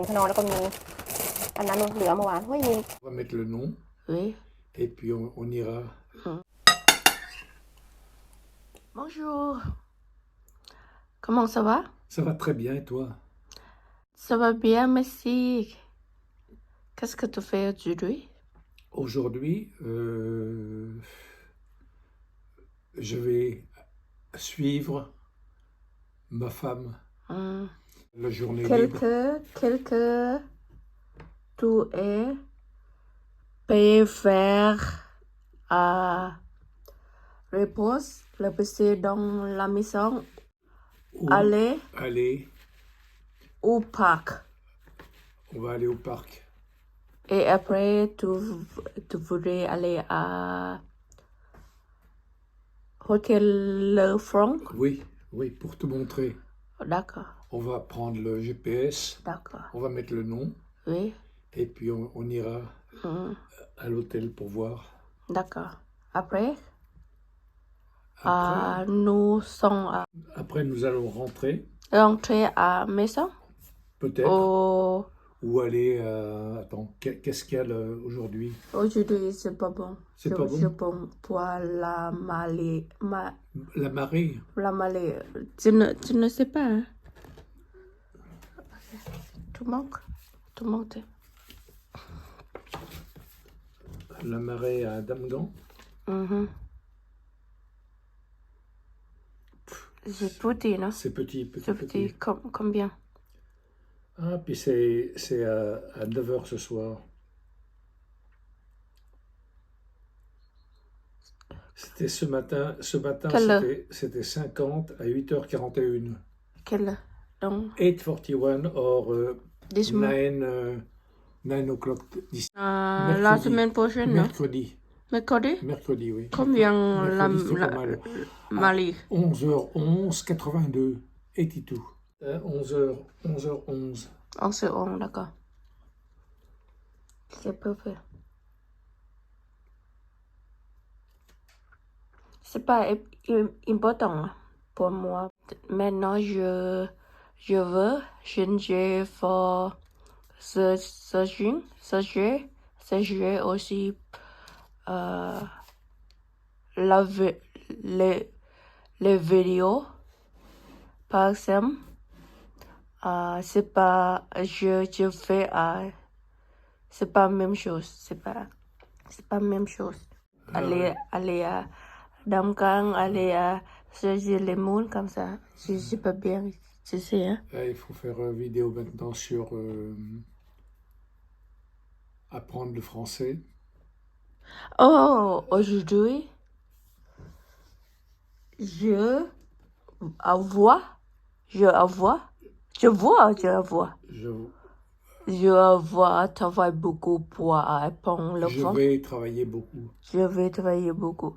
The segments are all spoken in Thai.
ห็นขนอนแล้วก็มีอันนั้นเหลือเมื่อวานเฮ้ยมี On va mettre le nom Oui. et puis on, on ira. Bonjour. Comment ça va Ça va très bien et toi Ça va bien, merci. Qu'est-ce que tu fais aujourd'hui Aujourd'hui, euh, je vais suivre ma femme la journée Quel libre. que, quel que tu es peut faire à repose, le PC dans la maison, Ou aller aller, au parc. on va aller au parc. Et après, tu, tu voudrais aller à Hôtel Le Front Oui, oui, pour te montrer. D'accord, On va prendre le GPS, d'accord. on va mettre le nom Oui, et puis on, on ira hmm, à l'hôtel pour voir. d'accord. Après, Après, euh, nous sommes à après, nous allons rentrer, rentrer à maison? Peut-être, au... ou aller. euh, attends, qu'est- qu'est-ce qu'il y a aujourd'hui? Aujourd'hui, c'est pas bon. C'est pas bon? Je bon pour la malée. Ma, La marée la malée. Tu ne, tu ne sais pas, hein? Tu manques Tu manques La marée à Damgan Mhm. C'est petit, non? C'est petit, petit, C'est petit. petit. Com- combien? Ah, puis c'est c'est à, à 9h ce soir. C'était ce matin, ce matin c'était- c'était 50 à 8h41. Quelle Donc, 8.41 or euh, this month 9, euh, 9 o'clock Euh, la semaine prochaine, non mercredi. Mercredi? Mercredi, oui. Combien la, Mercredi, la, pas mal. Mali 11h11, 82, 82. Euh, 11h, 11h11. On se on, d'accord. C'est parfait. C'est pas im- im- important pour moi. Maintenant, je, je veux changer pour ce, ce jeu, ce jeu, ce jeu aussi, euh, la, les, les vidéos, par exemple. Euh, c'est pas, je, je fais, euh, c'est pas même chose, c'est pas, c'est pas même chose. Aller, ouais. Aller à Damkang, aller à chercher les moules comme ça, je sais pas bien, tu sais, hein. Là, il faut faire une vidéo maintenant sur euh, apprendre le français. Oh, aujourd'hui, je vois, je vois, je vois, je vois, Je, je vois travailler beaucoup pour apprendre le je français. vais travailler beaucoup. Je vais travailler beaucoup.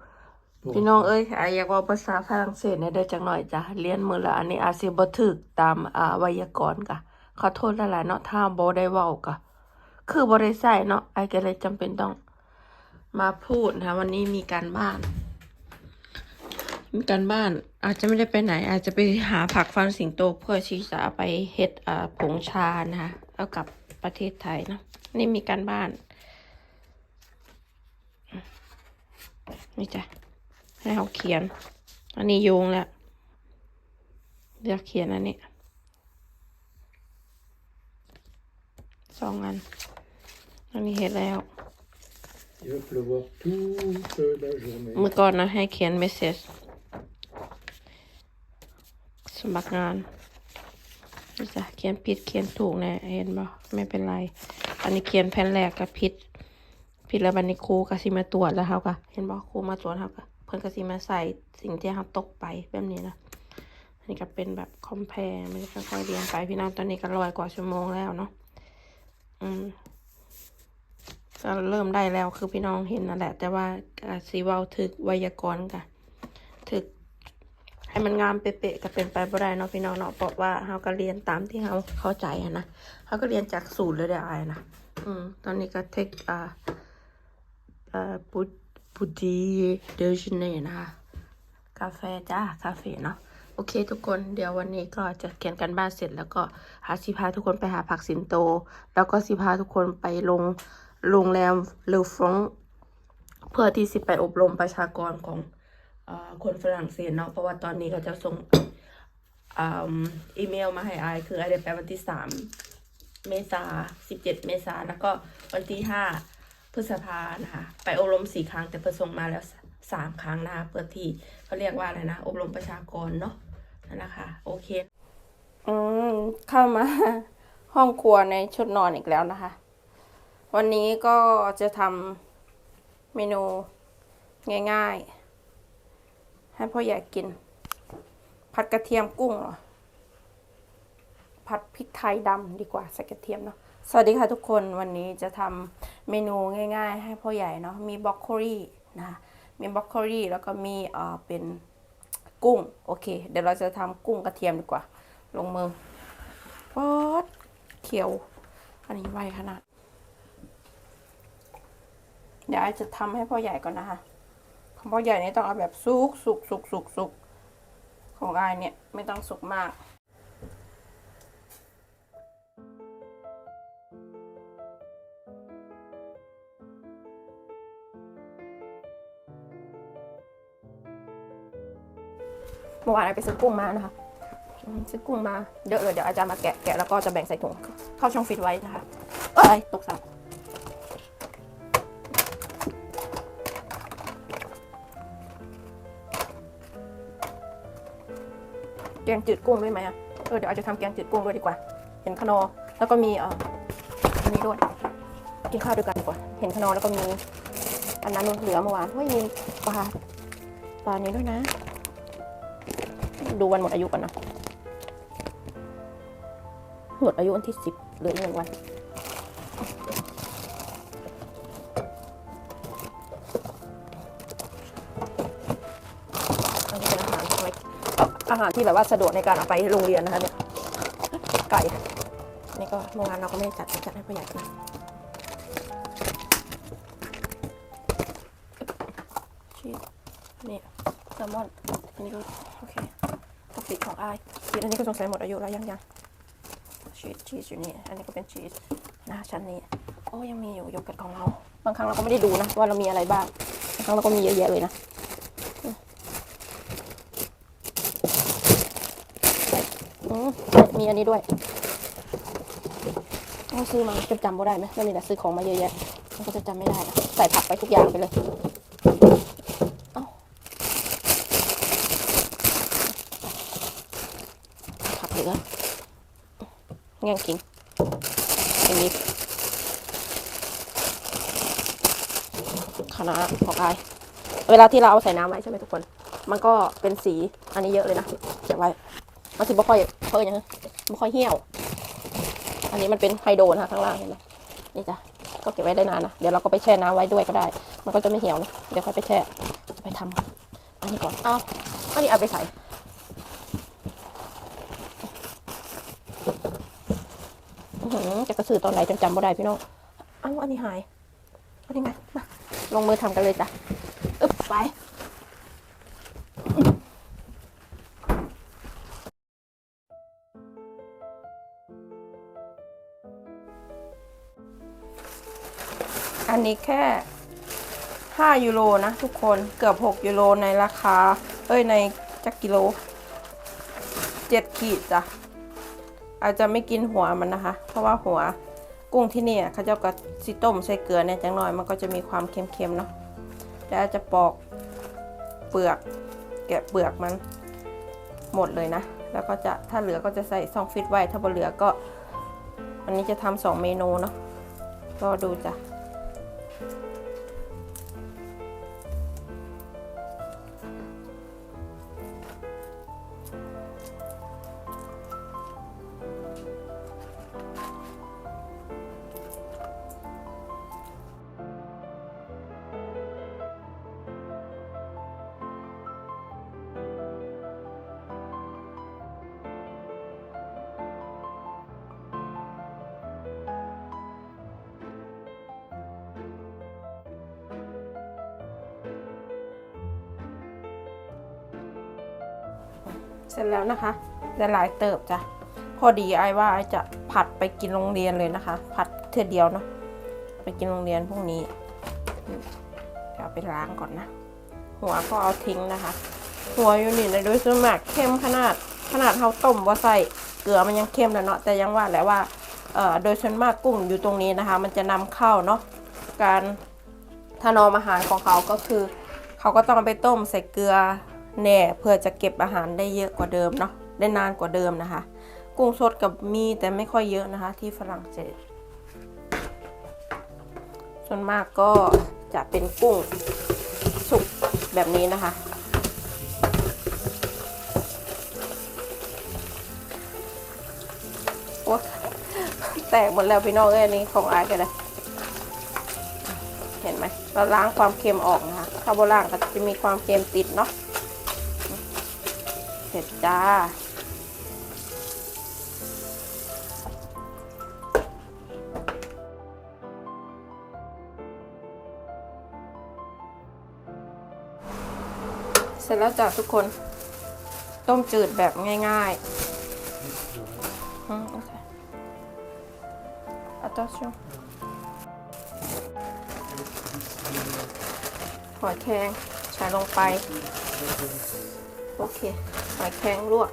พี่น้องเอ้ยอะอยากเว่าภาษาฝรั่งเศสเนี่ยได้จังหน่อยจ้ะเรียนมือละอันนี้อาจสิบ่ถึกตามอ่าไวยากรณ์กะขอโทษหลายๆเนาะถ้าบ่ได้เว้ากะคือบ่ได้ใส่เนาะไอ้ก็เลยจำเป็นต้องมาพูดนะคะวันนี้มีการบ้าน มีการบ้าน อาจจะไม่ได้ไปไหน อาจจะไปหาผักฟันสิงโตเพื่อที่จะเอาไปเฮ็ดอ่าผงชานะคะเอากลับประเทศไทยเนาะนี่มีการบ้านนี่จ้ะ ให้เขาเขียน อันนี้โยงแล้วเลือกเขียนอันนี้สองอันอันนี้เห็นแล้ว เมื่อก่อนนะให้เขียนเมสเซจสมัครงานจะเขียนผิดเขียนถูกนะเห็นบ่ไม่เป็นไร อันนี้เขียนแผ่นแรกกับผิดผิดแล้ววันนี้ครูก็สิมาตรวจแล้วเขาก็เห็นบ่ครูมาตรวจเขาก็ พิ่นก็สิมาใส่สิ่งที่เขาตกไปแบบนี้นะอันนี้ก็เป็นแบบคอมเพลมันก็ค่อยๆเรียนไปพี่น้องตอนนี้ก็ร้อยกว่าชั่วโมงแล้วเนาะอืมก็เริ่มได้แล้วคือพี่น้องเห็นนั่นแหละ แต่ว่าสีเว้าถึกไวยากรณ์กะถึกให้มันงามเป๊ะๆก็เป็นไปบ่ได้เนาะพี่น้องเนาะเพราะว่าเขาก็เรียนตามที่เขาเข้าใจอะนะเขาก็เรียนจากศูนย์เลยได้นะอืมตอนนี้ก็เทคอ่าอ่าปุ ปุดีเดอร์ชเน่นะคะกาแฟจ้ากาแฟเนาะโอเคทุกคนเดี๋ยววันนี้ก็จะเขียนกันบ้านเสร็จ แล้วก็หาสิพาทุกคนไปหาผักสินโต แล้วก็สิพาทุกคนไปลงโรงแรมเลอฟรองเพื่อที่สิไปอบรมประชากรของเออคนฝรั่งเศสเนาะเพราะว่าตอนนี้เขาจะส่งอีเมลมาให้อายคืออายได้ไปวันที่สามเมษาสิบเจ็ดเมษาแล้วก็วันที่ห้า พฤษภานะคะ ไปอบรมสี่ครั้งแต่เพิ่งส่งมาแล้วสามครั้งนะคะเพื่อที่เขาเรียกว่าอะไรนะ อบรมประชากรเนาะนั่นแหละค่ะ โอเค อืม เข้ามาห้องครัวในชุดนอนอีกแล้วนะคะ วันนี้ก็จะทำเมนูง่าย ๆ ให้พ่อใหญ่กิน ผัดกระเทียมกุ้งเหรอผัดพริกไทยดำดีกว่าใส่กระเทียมเนาะ สวัสดีค่ะทุกคนวันนี้จะทำเมนูง่าย ๆ ให้พ่อใหญ่เนาะมีบรอกโคลีนะมีบรอกโคลีแล้วก็มีเอ่อเป็นกุ้งโอเค เดี๋ยวเราจะทำกุ้งกระเทียมดีกว่า ลงมือป๊อดเขียว อันนี้ไวขนาด เดี๋ยวอาจจะทำให้พ่อใหญ่ก่อนนะคะของพ่อใหญ่นี่ต้องเอาแบบสุกสุกสุกสุกสุกของอายเนี่ยไม่ต้องสุกมาก เมื่อวานไปซื้อกุ้งมานะคะซื้อกุ้งมาเดี๋ยวเออเดี๋ยวอาจารย์มาแกะแกะแล้วก็จะแบ่งใส่ถุงเข้าช่องฟิตไว้นะคะเอ้ยตกสับแกงจืดกุ้งด้วยไหมอะเออเดี๋ยวอาจจะทำแกงจืดกุ้งด้วยดีกว่า เห็นขนอแล้วก็มีเอ่ออันนี้ด้วยกินข้าวด้วยกันดีกว่า เห็นขนอแล้วก็มีอันนั้นเหลือเมื่อวานเฮ้ยมีปลาปลานี้ด้วยนะ ดูวันหมดอายุก่อนนะหมดอายุวันที่สิบเหลืออีกหนึ่งวันอันนี้เป็นอาหารไมอาหารที่แบบว่าสะดวกในการเอาไปโรงเรียนนะคะเนี่ยไก่นี่ก็โรงงานเราก็ไม่จัดจัดให้ผู้ใหญ่นะชีสนี่แซลมอนอันนี้ ชีสอันนี้ก็สงสัยหมดอายุแล้วยังยังชีสชีสอยู่นี่อันนี้ก็เป็นชีสนะชั้นนี้โอ้ยังมีอยู่โยเกิร์ตของเรา บางครั้งเราก็ไม่ได้ดูนะว่าเรามีอะไรบ้างบางครั้งเราก็มีเยอะแยะเลยนะอืมมีอันนี้ด้วยต้องซื้อมาจะจำไม่ได้ไหมไม่มีแต่ซื้อของมาเยอะแยะมันก็จะจำไม่ได้นะใส่ผักไปทุกอย่างไปเลย เอ้าผักเหลือ แง่งกินอย่างนี้คณะของอาย เวลาที่เราเอาใส่น้ำไว้ใช่ไหมทุกคน มันก็เป็นสีอันนี้เยอะเลยนะเก็บไว้มันสิบ่ค่อยเพิ่นยังบ่ค่อยเหี่ยว อันนี้มันเป็นไฮโดรนะคะข้างล่างเห็นไหมนี่จ้ะก็เก็บไว้ได้นานนะ เดี๋ยวเราก็ไปแช่น้ำไว้ด้วยก็ได้ มันก็จะไม่เหี่ยวนะ เดี๋ยวค่อยไปแช่ จะไปทำอันนี้ก่อนอ้าอันนี้เอาไปใส่ อื้อ หือจะกระสือตอนไหนจนจำบ่ได้พี่น้องเอ้าอันนี้หายอันนี้ไงมาลงมือทำกันเลยจ้ะอึบไปอันนี้แค่ 5 ยูโรนะทุกคนเกือบ 6 ยูโรในราคา เอ้ยในจักกิโล 7 ขีดจ้ะ อาจจะไม่กินหัวมันนะคะ เพราะว่าหัวกุ้งที่นี่เขาเจ้าก็ซิต้มใส่เกลือเนี่ยจังหน่อยมันก็จะมีความเค็มๆเนาะแล้วอาจจะปอกเปลือกแกะเปลือกมันหมดเลยนะ แล้วก็จะถ้าเหลือก็จะใส่ซองฟิตไว้ ถ้าบ่เหลือก็อันนี้จะทำสองเมนูเนาะก็ดูจ้ะ เสร็จแล้วนะคะได้หลายเติบจ้ะพอดีไอ้ว่าไอ้จะผัดไปกินโรงเรียนเลยนะคะ ผัดเทือเดียวเนาะไปกินโรงเรียนพรุ่งนี้เดี๋ยวเอาไปล้างก่อนนะ หัวก็เอาทิ้งนะคะ หัวอยู่นี่นะโดยส่วนมากเข้มขนาดขนาดเขาต้มว่าใส่เกลือมันยังเข้มแล้วเนาะแต่ยังว่าแหละว่าเอ่อโดยส่วนมากกุ้งอยู่ตรงนี้นะคะ มันจะนำเข้าเนาะการถนอมอาหารของเขาก็คือ เขาก็ต้องไปต้มใส่เกลือ แน่เพื่อจะเก็บอาหารได้เยอะกว่าเดิมเนาะได้นานกว่าเดิมนะคะ กุ้งสดกับมีแต่ไม่ค่อยเยอะนะคะ ที่ฝรั่งเศส ส่วนมากก็จะเป็นกุ้งสุกแบบนี้นะคะโอ๊ยแตกหมดแล้วพี่น้องเอ้ยนี้ของอายกันเลยเห็นไหมเราล้างความเค็มออกนะคะถ้าวโบล้างก็จะมีความเค็มติดเนาะ เสร็จจ้า เสร็จแล้วจ้ะทุกคน ต้มจืดแบบง่ายๆอืมโอเค attention หอยแครงใส่ลงไป โอเคหอยแครงลวก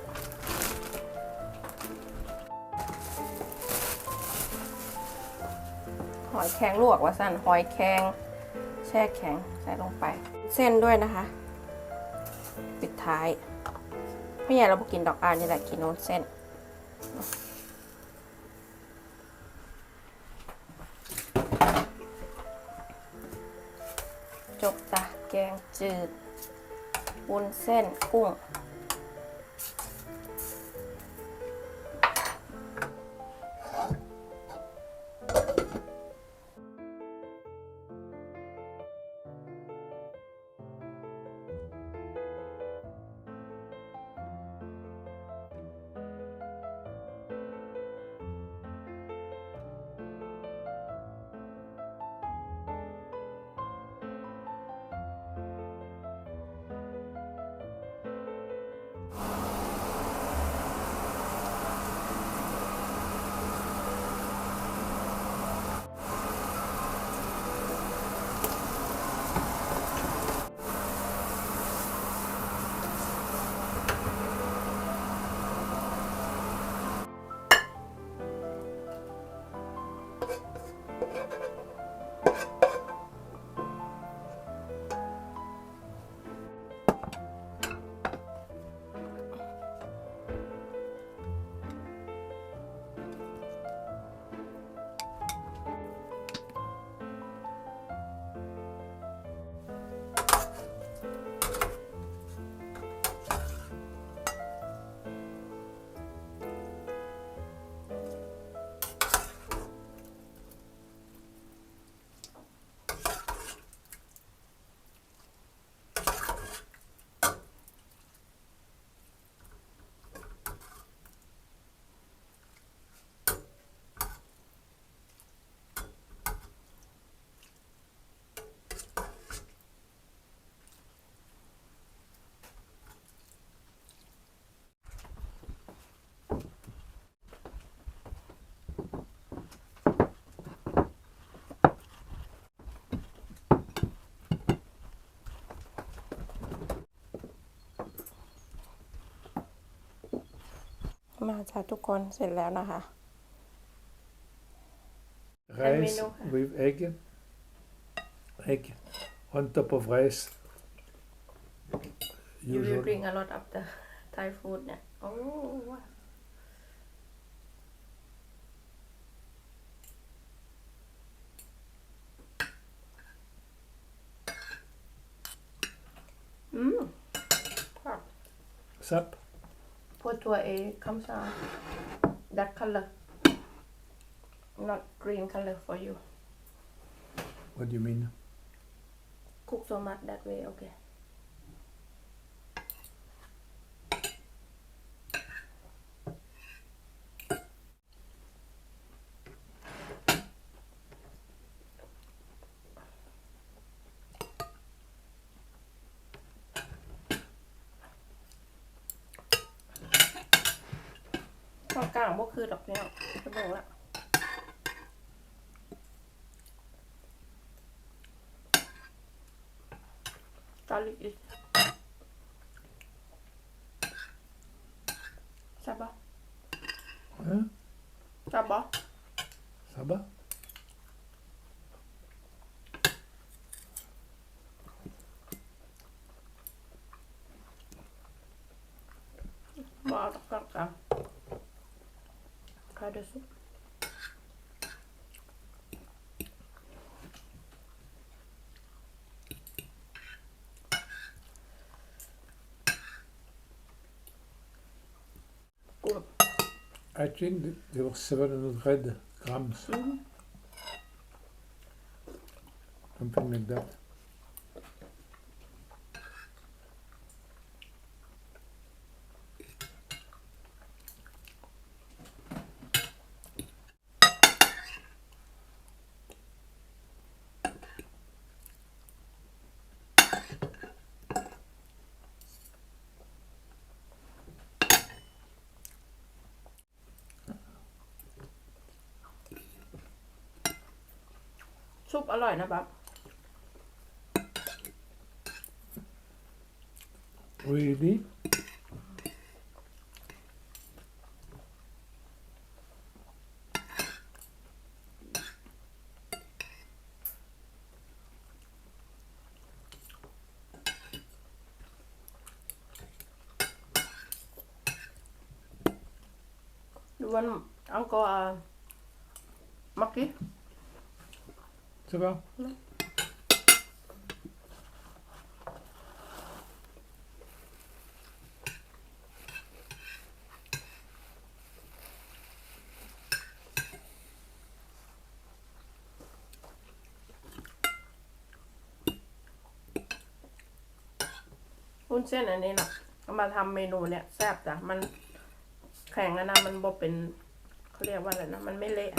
หอยแครงลวกว่าสั้นหอยแครงแช่แข็งใส่ลงไป เส้นด้วยนะคะ ปิดท้ายไม่ใหญ่เราบอกินดอกอานนี่แหละกินโน้นเส้น วุ้นเส้นกุ้ง มาจ้ะทุกคนเสร็จแล้วนะคะ Rice menu. with egg. Egg on top of rice. You will Usual. drink a lot of the Thai food เนี่ย โอ้ว้า อืม Sap. Put to a comes out that color not green color for you What do you mean? cook so much that way okay ต่างบ่คือดอกพี่น้องจะบอกละตาลิกอีกแซ่บบ่ Hein แซ่บบ่ Ça va บ่เอาดอกกลางกลาง ใครเดือดซุปกุ้ง I think that there were 700 grams. Something like that. ซุปอร่อยนะบับ Really? ดูวันอังกอร์มักกี้ Ça va Non. วุ้นเส้นอันนี้นะเอามาทำเมนูเนี่ยแซ่บจ้ะมันแข็งอะนะมันบ่เป็นเขาเรียกว่าอะไรนะมันไม่เละ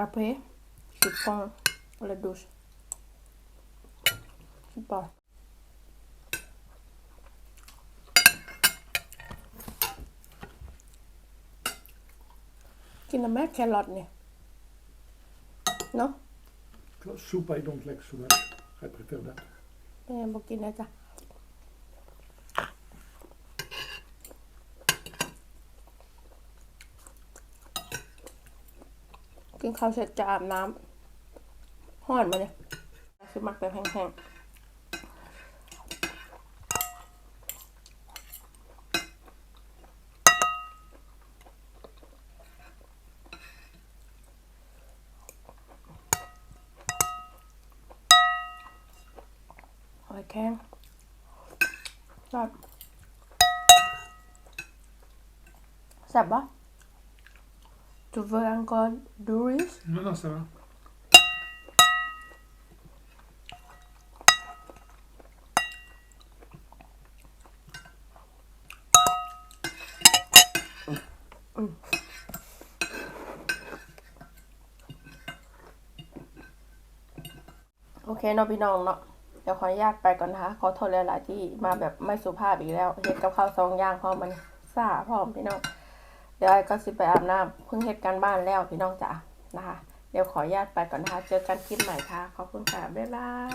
Après, je prends la douche. Super. กินแล้วแม่แครอทเนี่ย เนาะ Soup, I don't like so much. I prefer that. แม่บอกกินนะจ๊ะ กินข้าวเสร็จจะอาบน้ำห้อนมาเนี่ยคือมักแบบแห้งๆ Tu veux encore du riz? Non, non, ça va. Mm. โอเคเนาะพี่น้องเนาะเดี๋ยวขออนุญาตไปก่อนนะคะ ขอโทษหลายๆที่มาแบบไม่สุภาพอีกแล้วเฮ็ดกับข้าวสองอย่างเพราะมันซ่าพร้อมพี่น้องเดี๋ยวก็สิไปอาบน้ำเพิ่งเหตุการบ้านแล้วพี่น้องจ๋านะคะ เดี๋ยวขออนุญาตไปก่อนนะคะ เจอกันคลิปใหม่ค่ะ ขอบคุณค่ะ บ๊ายบาย